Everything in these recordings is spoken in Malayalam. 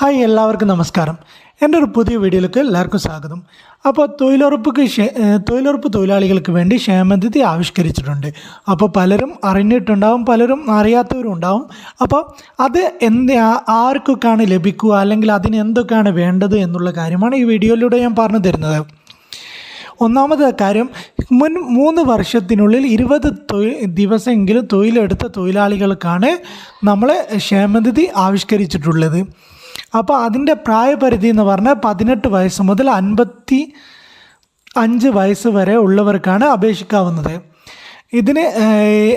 ഹായ് എല്ലാവർക്കും നമസ്കാരം. എന്റെ ഒരു പുതിയ വീഡിയോയിലേക്ക് എല്ലാവർക്കും സ്വാഗതം. അപ്പോൾ തൊഴിലുറപ്പ് തൊഴിലുറപ്പ് തൊഴിലാളികൾക്ക് വേണ്ടി ക്ഷേമനിധി ആവിഷ്കരിച്ചിട്ടുണ്ട്. അപ്പോൾ പലരും അറിഞ്ഞിട്ടുണ്ടാവും പലരും അറിയാത്തവരും ഉണ്ടാവും. അപ്പോൾ അത് എന്ത് ആർക്കൊക്കെയാണ് ലഭിക്കുക അല്ലെങ്കിൽ അതിന് എന്തൊക്കെയാണ് വേണ്ടത് എന്നുള്ള കാര്യമാണ് ഈ വീഡിയോയിലൂടെ ഞാൻ പറഞ്ഞു തരുന്നത്. ഒന്നാമത് കാര്യം മുൻ മൂന്ന് വർഷത്തിനുള്ളിൽ ഇരുപത് ദിവസമെങ്കിലും തൊഴിലെടുത്ത തൊഴിലാളികൾക്കാണ് നമ്മൾ ക്ഷേമനിധി ആവിഷ്കരിച്ചിട്ടുള്ളത്. അപ്പോൾ അതിന്റെ പ്രായപരിധി എന്ന് പറഞ്ഞാൽ പതിനെട്ട് വയസ്സ് മുതൽ അൻപത്തി അഞ്ച് വയസ്സ് വരെ ഉള്ളവർക്കാണ് അപേക്ഷിക്കാവുന്നത്. ഇതിന്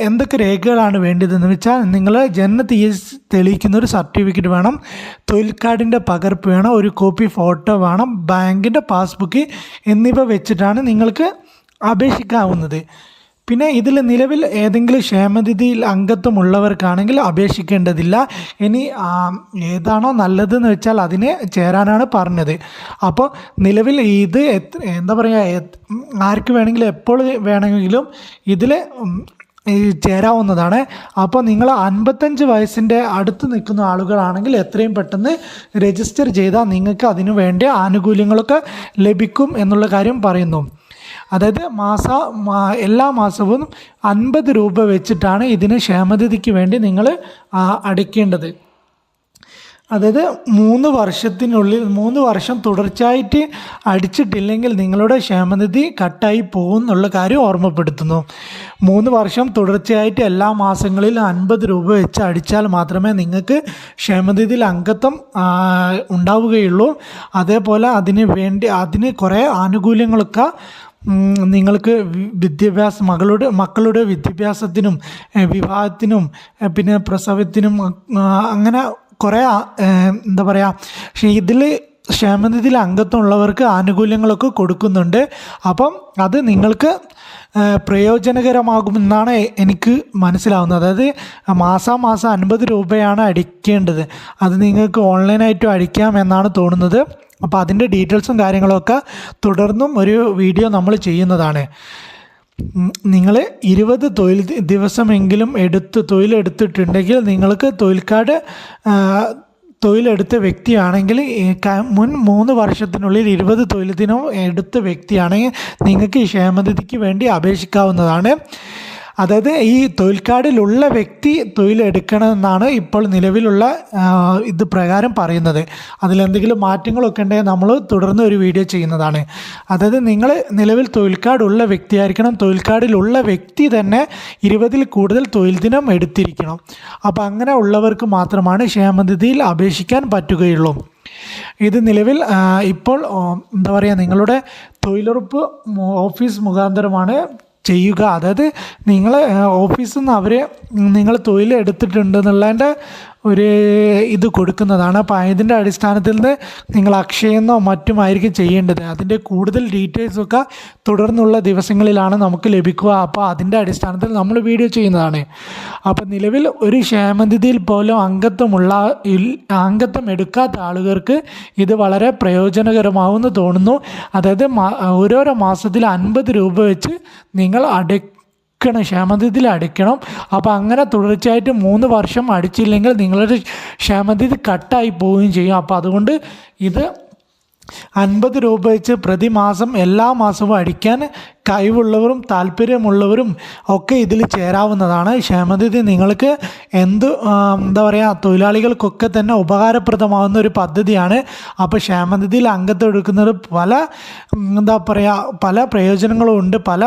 എന്തൊക്കെ രേഖകളാണ് വേണ്ടതെന്ന് വെച്ചാൽ നിങ്ങൾ ജനന തീയതി തെളിയിക്കുന്ന ഒരു സർട്ടിഫിക്കറ്റ് വേണം തൊഴിൽ കാർഡിന്റെ പകർപ്പ് വേണം ഒരു കോപ്പി ഫോട്ടോ വേണം ബാങ്കിന്റെ പാസ്ബുക്ക് എന്നിവ വെച്ചിട്ടാണ് നിങ്ങൾക്ക് അപേക്ഷിക്കാവുന്നത്. പിന്നെ ഇതിൽ നിലവിൽ ഏതെങ്കിലും ക്ഷേമനിധിയിൽ അംഗത്വമുള്ളവർക്കാണെങ്കിൽ അപേക്ഷിക്കേണ്ടതില്ല. ഇനി ഏതാണോ നല്ലതെന്ന് വെച്ചാൽ അതിനെ ചേരാനാണ് പറഞ്ഞത്. അപ്പോൾ നിലവിൽ ഇത് എന്താ പറയുക ആർക്ക് വേണമെങ്കിലും എപ്പോൾ വേണമെങ്കിലും ഇതിൽ ചേരാവുന്നതാണ്. അപ്പോൾ നിങ്ങൾ അൻപത്തഞ്ച് വയസ്സിന്റെ അടുത്ത് നിൽക്കുന്ന ആളുകളാണെങ്കിൽ എത്രയും പെട്ടെന്ന് രജിസ്റ്റർ ചെയ്താൽ നിങ്ങൾക്ക് അതിനു വേണ്ട ആനുകൂല്യങ്ങളൊക്കെ ലഭിക്കും എന്നുള്ള കാര്യം പറയുന്നു. അതായത് മാസ എല്ലാ മാസവും അൻപത് രൂപ വെച്ചിട്ടാണ് ഇതിന് ക്ഷേമനിധിക്ക് വേണ്ടി നിങ്ങൾ അടയ്ക്കേണ്ടത്. അതായത് മൂന്ന് വർഷത്തിനുള്ളിൽ മൂന്ന് വർഷം തുടർച്ചയായിട്ട് അടിച്ചിട്ടില്ലെങ്കിൽ നിങ്ങളുടെ ക്ഷേമനിധി കട്ടായി പോകും എന്നുള്ള കാര്യം ഓർമ്മപ്പെടുത്തുന്നു. മൂന്ന് വർഷം തുടർച്ചയായിട്ട് എല്ലാ മാസങ്ങളിലും അൻപത് രൂപ വെച്ച് അടിച്ചാൽ മാത്രമേ നിങ്ങൾക്ക് ക്ഷേമനിധിയിൽ അംഗത്വം ഉണ്ടാവുകയുള്ളൂ. അതേപോലെ അതിന് വേണ്ടി അതിന് കുറേ ആനുകൂല്യങ്ങളൊക്കെ നിങ്ങൾക്ക് വിദ്യാഭ്യാസ മകളുടെ മക്കളുടെ വിദ്യാഭ്യാസത്തിനും വിവാഹത്തിനും പിന്നെ പ്രസവത്തിനും അങ്ങനെ കുറേ എന്താ പറയുക പക്ഷേ ഇതിൽ ക്ഷേമനിധിയിൽ അംഗത്വമുള്ളവർക്ക് ആനുകൂല്യങ്ങളൊക്കെ കൊടുക്കുന്നുണ്ട്. അപ്പം അത് നിങ്ങൾക്ക് പ്രയോജനകരമാകുമെന്നാണ് എനിക്ക് മനസ്സിലാവുന്നത്. അതായത് മാസാമാസം അൻപത് രൂപയാണ് അടിക്കേണ്ടത്. അത് നിങ്ങൾക്ക് ഓൺലൈനായിട്ടും അടിക്കാം എന്നാണ് തോന്നുന്നത്. അപ്പോൾ അതിന്റെ ഡീറ്റെയിൽസും കാര്യങ്ങളൊക്കെ തുടർന്നും ഒരു വീഡിയോ നമ്മൾ ചെയ്യുന്നതാണ്. നിങ്ങൾ ഇരുപത് തൊഴിൽ ദിവസമെങ്കിലും എടുത്ത് തൊഴിലെടുത്തിട്ടുണ്ടെങ്കിൽ നിങ്ങൾക്ക് തൊഴിൽ കാർഡ് തൊഴിലെടുത്ത വ്യക്തിയാണെങ്കിൽ മുൻ മൂന്ന് വർഷത്തിനുള്ളിൽ ഇരുപത് തൊഴിൽ ദിനം എടുത്ത വ്യക്തിയാണെങ്കിൽ നിങ്ങൾക്ക് ക്ഷേമനിധിക്ക് വേണ്ടി അപേക്ഷിക്കാവുന്നതാണ്. അതായത് ഈ തൊഴിൽ കാർഡിലുള്ള വ്യക്തി തൊഴിലെടുക്കണമെന്നാണ് ഇപ്പോൾ നിലവിലുള്ള ഇത് പ്രകാരം പറയുന്നത്. അതിലെന്തെങ്കിലും മാറ്റങ്ങളൊക്കെ ഉണ്ടെങ്കിൽ നമ്മൾ തുടർന്ന് ഒരു വീഡിയോ ചെയ്യുന്നതാണ്. അതായത് നിങ്ങൾ നിലവിൽ തൊഴിൽ കാർഡുള്ള വ്യക്തിയായിരിക്കണം. തൊഴിൽ കാർഡിലുള്ള വ്യക്തി തന്നെ ഇരുപതിൽ കൂടുതൽ തൊഴിൽ ദിനം എടുത്തിരിക്കണം. അപ്പോൾ അങ്ങനെ ഉള്ളവർക്ക് മാത്രമാണ് ക്ഷേമനിധിയിൽ അപേക്ഷിക്കാൻ പറ്റുകയുള്ളൂ. ഇത് നിലവിൽ ഇപ്പോൾ എന്താ പറയുക നിങ്ങളുടെ തൊഴിലുറപ്പ് ഓഫീസ് മുഖാന്തരമാണ് ചെയ്യുക. അതായത് നിങ്ങൾ ഓഫീസിൽ നിന്ന് അവർ നിങ്ങൾ തൊഴിലെടുത്തിട്ടുണ്ടെന്നുള്ളതിന്റെ ഒരു ഇത് കൊടുക്കുന്നതാണ്. അപ്പോൾ അതിന്റെ അടിസ്ഥാനത്തിൽ നിങ്ങൾ അക്ഷയെന്നോ മറ്റുമായിരിക്കും ചെയ്യേണ്ടത്. അതിന്റെ കൂടുതൽ ഡീറ്റെയിൽസൊക്കെ തുടർന്നുള്ള ദിവസങ്ങളിലാണ് നമുക്ക് ലഭിക്കുക. അപ്പോൾ അതിന്റെ അടിസ്ഥാനത്തിൽ നമ്മൾ വീഡിയോ ചെയ്യുന്നതാണ്. അപ്പോൾ നിലവിൽ ഒരു ക്ഷേമനിധിയിൽ പോലും അംഗത്വമുള്ള അംഗത്വം എടുക്കാത്ത ആളുകൾക്ക് ഇത് വളരെ പ്രയോജനകരമാവുമെന്ന് തോന്നുന്നു. അതായത് ഓരോരോ മാസത്തിൽ അൻപത് രൂപ വെച്ച് നിങ്ങൾ അടയ്ക്കണം ക്ഷേമനിധിയിൽ അടിക്കണം അപ്പോൾ അങ്ങനെ തുടർച്ചയായിട്ട് മൂന്ന് വർഷം അടിച്ചില്ലെങ്കിൽ നിങ്ങളുടെ ക്ഷേമനിധി കട്ടായി പോവുകയും ചെയ്യും. അപ്പോൾ അതുകൊണ്ട് ഇത് അൻപത് രൂപ വെച്ച് പ്രതിമാസം എല്ലാ മാസവും അടിക്കാൻ കഴിവുള്ളവരും താല്പര്യമുള്ളവരും ഒക്കെ ഇതിൽ ചേരാവുന്നതാണ്. ക്ഷേമനിധി നിങ്ങൾക്ക് എന്ത് എന്താ പറയുക തൊഴിലാളികൾക്കൊക്കെ തന്നെ ഉപകാരപ്രദമാവുന്ന ഒരു പദ്ധതിയാണ്. അപ്പോൾ ക്ഷേമനിധിയിൽ അംഗത്വം എടുക്കുന്നത് പല എന്താ പറയുക പല പ്രയോജനങ്ങളും ഉണ്ട്. പല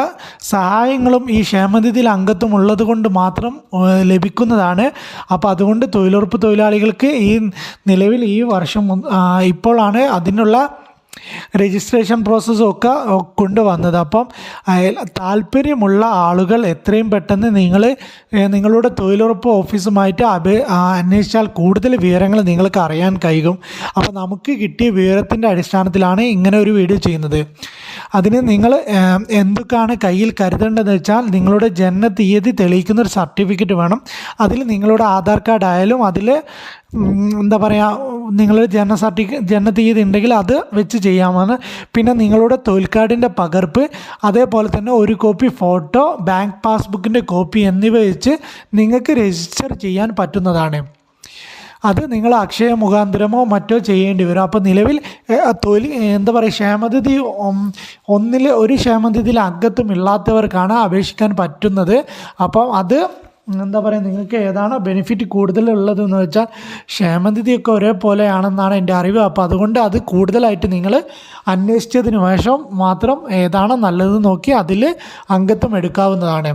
സഹായങ്ങളും ഈ ക്ഷേമനിധിയിൽ അംഗത്വം ഉള്ളത് കൊണ്ട് മാത്രം ലഭിക്കുന്നതാണ്. അപ്പോൾ അതുകൊണ്ട് തൊഴിലുറപ്പ് തൊഴിലാളികൾക്ക് ഈ നിലവിൽ ഈ വർഷം ഇപ്പോഴാണ് അതിനുള്ള രജിസ്ട്രേഷൻ പ്രോസസ്സും ഒക്കെ കൊണ്ടുവന്നത്. അപ്പം താല്പര്യമുള്ള ആളുകൾ എത്രയും പെട്ടെന്ന് നിങ്ങൾ നിങ്ങളുടെ തൊഴിലുറപ്പ് ഓഫീസുമായിട്ട് അപേ അന്വേഷിച്ചാൽ കൂടുതൽ വിവരങ്ങൾ നിങ്ങൾക്ക് അറിയാൻ കഴിയും. അപ്പോൾ നമുക്ക് കിട്ടിയ വിവരത്തിന്റെ അടിസ്ഥാനത്തിലാണ് ഇങ്ങനെ ഒരു വീഡിയോ ചെയ്യുന്നത്. അതിന് നിങ്ങൾ എന്തൊക്കെയാണ് കയ്യിൽ കരുതേണ്ടതെന്ന് വെച്ചാൽ നിങ്ങളുടെ ജനന തീയതി തെളിയിക്കുന്ന ഒരു സർട്ടിഫിക്കറ്റ് വേണം. അതിൽ നിങ്ങളുടെ ആധാർ കാർഡ് ആയാലും അതിൽ എന്താ പറയുക നിങ്ങളുടെ ജനന സർട്ടിഫിക്കറ്റ് ജനന തീയതി ഉണ്ടെങ്കിൽ അത് വെച്ച് ചെയ്യാമെന്ന് പിന്നെ നിങ്ങളുടെ തൊഴിൽ കാർഡിന്റെ പകർപ്പ് അതേപോലെ തന്നെ ഒരു കോപ്പി ഫോട്ടോ ബാങ്ക് പാസ്ബുക്കിന്റെ കോപ്പി എന്നിവ വെച്ച് നിങ്ങൾക്ക് രജിസ്റ്റർ ചെയ്യാൻ പറ്റുന്നതാണ്. അത് നിങ്ങൾ അക്ഷയ മുഖാന്തരമോ മറ്റോ ചെയ്യേണ്ടി വരും. അപ്പോൾ നിലവിൽ തൊഴിൽ എന്താ പറയുക ക്ഷേമതിഥി ഒന്നിൽ ഒരു ക്ഷേമതിഥിയിൽ അംഗത്വം ഇല്ലാത്തവർക്കാണ് അപേക്ഷിക്കാൻ പറ്റുന്നത്. അപ്പം അത് എന്താ പറയുക നിങ്ങൾക്ക് ഏതാണോ ബെനിഫിറ്റ് കൂടുതലുള്ളതെന്ന് വെച്ചാൽ ക്ഷേമനിധിയൊക്കെ ഒരേപോലെയാണെന്നാണ് എന്റെ അറിവ്. അപ്പോൾ അതുകൊണ്ട് അത് കൂടുതലായിട്ട് നിങ്ങൾ അന്വേഷിച്ചതിന് ശേഷം മാത്രം ഏതാണോ നല്ലത് നോക്കി അതിൽ അംഗത്വം എടുക്കാവുന്നതാണ്.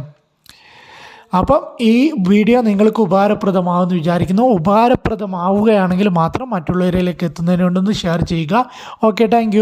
അപ്പം ഈ വീഡിയോ നിങ്ങൾക്ക് ഉപകാരപ്രദമാവുമെന്ന് വിചാരിക്കുന്നു. ഉപകാരപ്രദമാവുകയാണെങ്കിൽ മാത്രം മറ്റുള്ളവരിലേക്ക് എത്തുന്നതിന് വേണ്ടൊന്ന് ഷെയർ ചെയ്യുക. Okay thank